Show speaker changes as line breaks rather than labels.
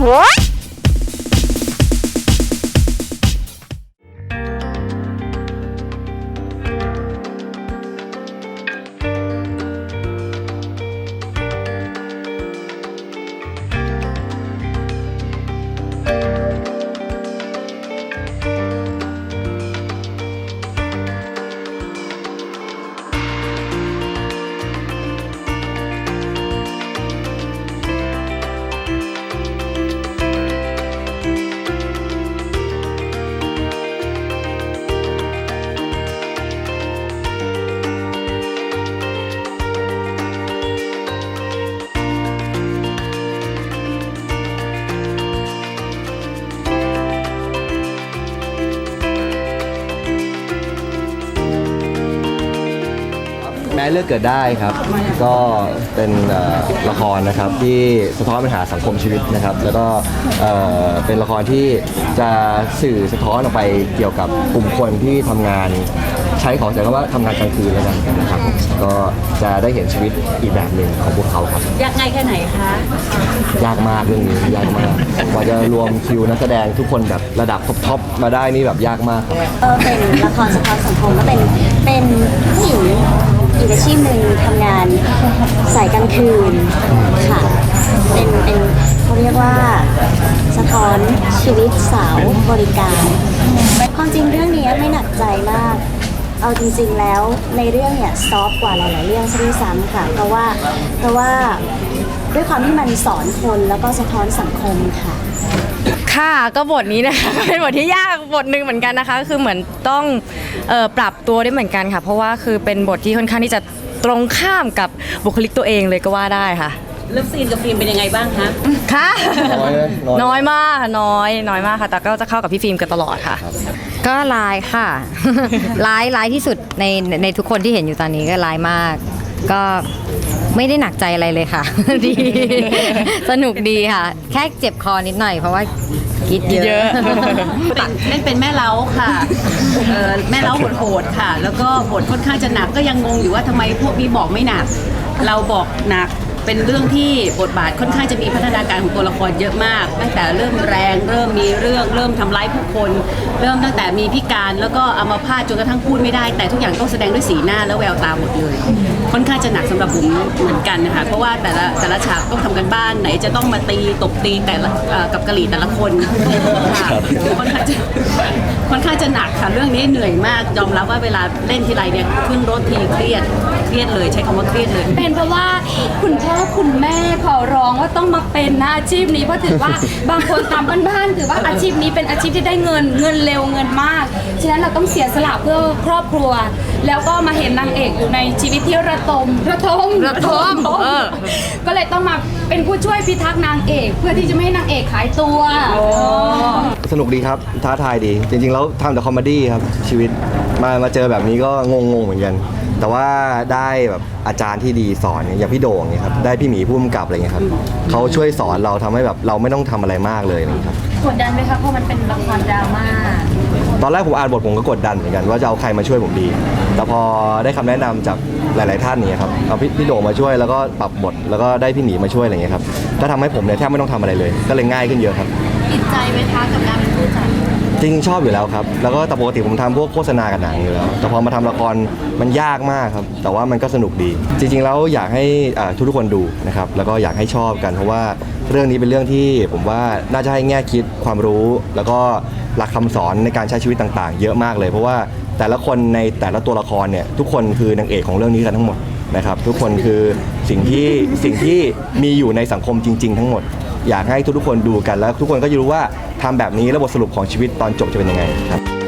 แเลือกเกิดได้ครับ ก็เป็นเอ่อละครนะครับที่สะท้อนปัญหาสังคมชีวิตนะครับ แล้วก็เอ่อเป็นละครที่จะสื่อสะท้อนออกไปเกี่ยวกับกลุ่มคนที่ทำงานใช้ขอใช้คำว่าทำงานกลางคืนแล้วกันนะครับก็จะได้เห็นชีวิตอีกแบบหนึ่งของพวกเขาครับ
ยากง่ายแค่ไหนคะ
ยากมากเรื่องนี้ยากมากกว่าจะรวมคิวนักแสดงทุกคนแบบระดับท็อปๆมาได้นี่แบบยากมากครับ
เออเป็นละครสะท้อนสังคมก็เป็นเป็นผู้หญิงอี กอาชีพหนึ่งทำงานสายกลางคืนค่ะเป็นเป็นเขาเรียกว่าสะท้อนชีวิตสาวบริการความจริงเรื่องนี้ไม่หนักใจมาก เอาจริงๆแล้วในเรื่องเนี่ยซอฟกว่าหลายๆเรื่องซะด้วยซ้ำค่ะ เพราะว่าเพราะว่าด้วยความที่มันสอนคนแล้วก็สะท้อนสังคมค่ะ
ค่ะก็บทนี้นะคะ เป็นบทที่ยากบทหนึ่งเหมือนกันนะคะ คือเหมือนต้องเออปรับตัวได้เหมือนกันค่ะ เพราะว่าคือเป็นบทที่ค่อนข้างที่จะตรงข้ามกับบุคลิกตัวเองเลยก็ว่าได้ค่ะ
เลิฟซีนกับฟิล์มเป็นยังไงบ้างคะ
ค่ะ
น้อยไหมน้อย
น้อยมากค่ะน้อยน้อยมากค่ะ แต่ก็จะเข้ากับพี่ฟิล์มกันตลอดค่ะ
ก็ร้ายค่ะร้ายร้ายที่สุดในในทุกคนที่เห็นอยู่ตอนนี้ก็ร้ายมาก ก็ ไม่ได้หนักใจอะไรเลยค่ะ ดี สนุกดีค่ะ แค่เจ็บคอนิดหน่อยเพราะว่าคิดเย
เย
อะ
อะ
เป็นเล่นเป็นแม่เล้าค่ะเอ่อแม่เล้าโหดๆค่ะ แล้วก็บทค่อนข้างจะหนักก็ยังงงอยู่ว่าทำไมพวกนี้บอกไม่หนัก เราบอกหนัก เป็นเรื่องที่บทบาทค่อนข้างจะมีพัฒนาการของตัวละครเยอะมาก ตั้งแต่เริ่มแรง เริ่มมีเรื่องเริ่มทำร้ายผู้คน เริ่มตั้งแต่มีพิการแล้วก็อัมาพาตจนกระทั่งพูดไม่ได้ แต่ทุกอย่างต้องแสดงด้วยสีหน้าและแววตาหมดเลย ค่อนข้างจะหนักสำหรับผมเหมือนกันนะคะเพราะว่าแต่ละแต่ละฉากต้องทำกันบ้านไหนจะต้องมาตีตบตีแต่ละเอ่อกับกะหรี่แต่ละคนค่ะค่อนข้างจะค่อนข้างจะหนักค่ะเรื่องนี้เหนื่อยมากยอมรับว่าเวลาเล่นทีไรเนี่ยขึ้นรถทีเครียดเครียดเลยใช้คำว่าเครียดเลย
เป็นเพราะว่า คุณพ่อคุณแม่ขอร้องว่าต้องมาเป็นนะอาชีพนี้เพราะถือว่า บางคนตามบ้านๆถือว่าอาชีพนี้เป็นอาชีพที่ได้เงินเงินเร็วเงินมาก ฉะนั้นเราต้องเสียสละเพื่อครอบครัว แล้วก็มาเห็นนางเอกอยู่ในชีวิตที่ระทมระทม
ระทมเออ
ก็เลยต้องมาเป็นผู้ช่วยพิทักษ์นางเอก เพื่อที่จะไม่ให้นางเอกขายตัว
สนุกดีครับท้าทายดี จริงๆแล้วทำแต่คอมเมดี้ครับชีวิต มามาเจอแบบนี้ก็งงๆเหมือนกัน แต่ว่าได้แบบอาจารย์ที่ดีสอนเนี่ยอย่างพี่โด่งเนี่ยครับได้พี่หมีผู้กำกับอะไรเงี้ยครับเขาช่วยสอนเราทำให้แบบเราไม่ต้องทำอะไรมากเลยอะไรเงี้ยครับ
กดดันไหมคะเพราะมันเป็นละครดราม่า
ตอนแรกผมอ่านบทผมก็กดดันเหมือนกันว่าจะเอาใครมาช่วยผมดี แต่พอได้คำแนะนำจากหลาย ๆ ท่านเนี่ยครับเอาพี่พี่โด่งมาช่วยแล้วก็ปรับบทแล้วก็ได้พี่หมีมาช่วยอะไรเงี้ยครับก็ทำให้ผมเนี่ยแทบไม่ต้องทำอะไรเลย ก็เลยง่ายขึ้นเยอะครับ
ติดใจไหมคะกับการเป็นผู้
จริงๆชอบอยู่แล้วครับ แล้วก็แต่ปกติผมทำพวกโฆษณากับหนังอยู่แล้ว แต่พอมาทำละครมันยากมากครับ แต่ว่ามันก็สนุกดี จริง ๆ แล้วอยากให้อ่าทุกๆคนดูนะครับ แล้วก็อยากให้ชอบกันเพราะว่าเรื่องนี้เป็นเรื่องที่ผมว่าน่าจะให้แง่คิดความรู้ แล้วก็หลักคำสอนในการใช้ชีวิตต่างๆ เยอะมากเลย เพราะว่าแต่ละคนในแต่ละตัวละครเนี่ยทุกคนคือนางเอกของเรื่องนี้กันทั้งหมดนะครับ ทุกคนคือสิ่งที่สิ่งที่มีอยู่ในสังคมจริง ๆ ทั้งหมด อยากให้ทุกๆคนดูกันแล้ว ทุกคนก็จะรู้ว่าทำแบบนี้แล้วบทสรุปของชีวิตตอนจบจะเป็นยังไงครับ